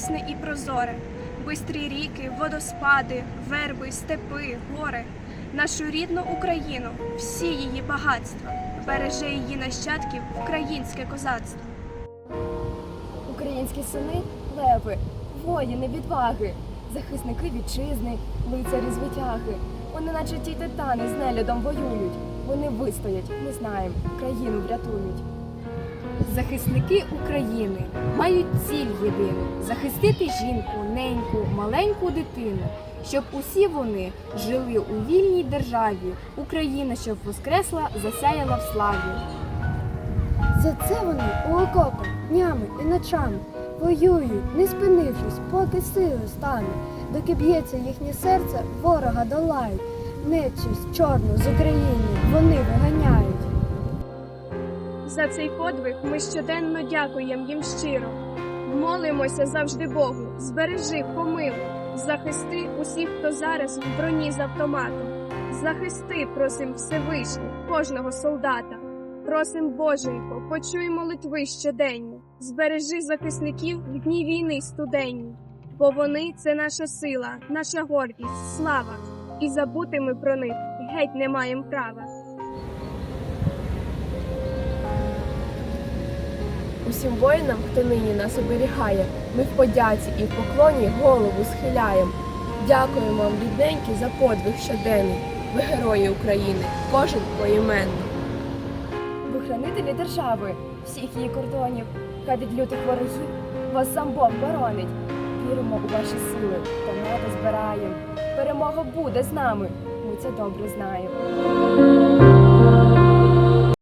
ясне і прозоре, бистрі ріки, водоспади, верби, степи, гори, нашу рідну Україну, всі її багатства, береже її нащадків українське козацтво. Українські сини леви, воїни, відваги, захисники вітчизни, лицарі звитяги. Вони, наче ті титани, з нелюдом воюють. Вони вистоять, ми знаємо, країну врятують. Захисники України мають ціль єдину захистити жінку, неньку, маленьку дитину, щоб усі вони жили у вільній державі. Україна, щоб воскресла, засяяла в славі. За це вони у окопах днями і ночами воюють, не спинившись, поки сили стане, доки б'ється їхнє серце, ворога долають. Нечисть чорну з України вони виганяють. За цей подвиг ми щоденно дякуємо їм щиро. Молимося завжди Богу, збережи, помилуй, захисти усіх, хто зараз в броні з автоматом. Захисти, просим Всевишній, кожного солдата. Просим Боженько, почуй молитви щоденні, збережи захисників в дні війни студенні, бо вони це наша сила, наша гордість, слава, і забути ми про них геть не маємо права. Усім воїнам, хто нині нас оберігає, ми в подяці і в поклоні голову схиляємо. Дякуємо вам, рідненькі, за подвиг щоденний. Ви герої України, кожен поіменно. Ви хранителі держави, всіх її кордонів, хай від лютих ворогів вас сам Бог боронить. Віримо у ваші сили, та небо збираємо. Перемога буде з нами, ми це добре знаємо.